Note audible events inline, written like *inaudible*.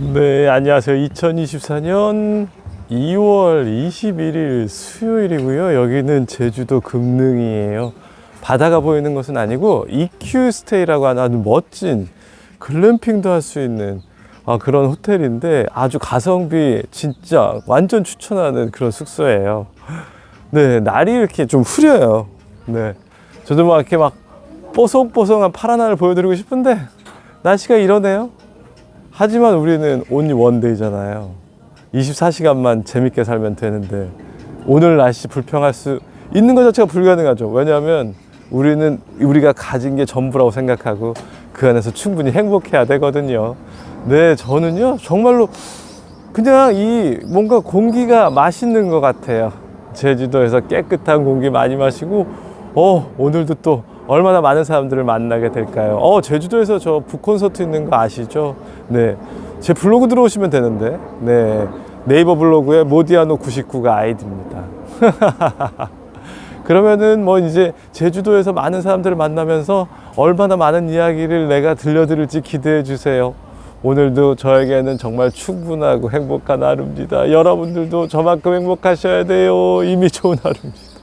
네, 안녕하세요. 2024년 2월 21일 수요일이고요. 여기는 제주도 금능이에요. 바다가 보이는 것은 아니고 EQ 스테이라고 하는 아주 멋진 글램핑도 할 수 있는 아, 그런 호텔인데 아주 가성비 진짜 완전 추천하는 그런 숙소예요. 네, 날이 이렇게 좀 흐려요. 네. 저도 막 이렇게 막 뽀송뽀송한 파란 하늘 보여드리고 싶은데 날씨가 이러네요. 하지만 우리는 온리 원데이잖아요. 24시간만 재밌게 살면 되는데 오늘 날씨 불평할 수 있는 것 자체가 불가능하죠. 왜냐하면 우리는 우리가 가진 게 전부라고 생각하고 그 안에서 충분히 행복해야 되거든요. 네, 저는요 정말로 그냥 이 뭔가 공기가 맛있는 것 같아요. 제주도에서 깨끗한 공기 많이 마시고, 어, 오늘도 또 얼마나 많은 사람들을 만나게 될까요? 어, 제주도에서 저 북콘서트 있는 거 아시죠? 네. 제 블로그 들어오시면 되는데, 네. 네이버 블로그에 모디아노 99가 아이디입니다. *laughs* 그러면은 뭐 이제 제주도에서 많은 사람들을 만나면서 얼마나 많은 이야기를 내가 들려드릴지 기대해 주세요. 오늘도 저에게는 정말 충분하고 행복한 하루입니다. 여러분들도 저만큼 행복하셔야 돼요. 이미 좋은 하루입니다.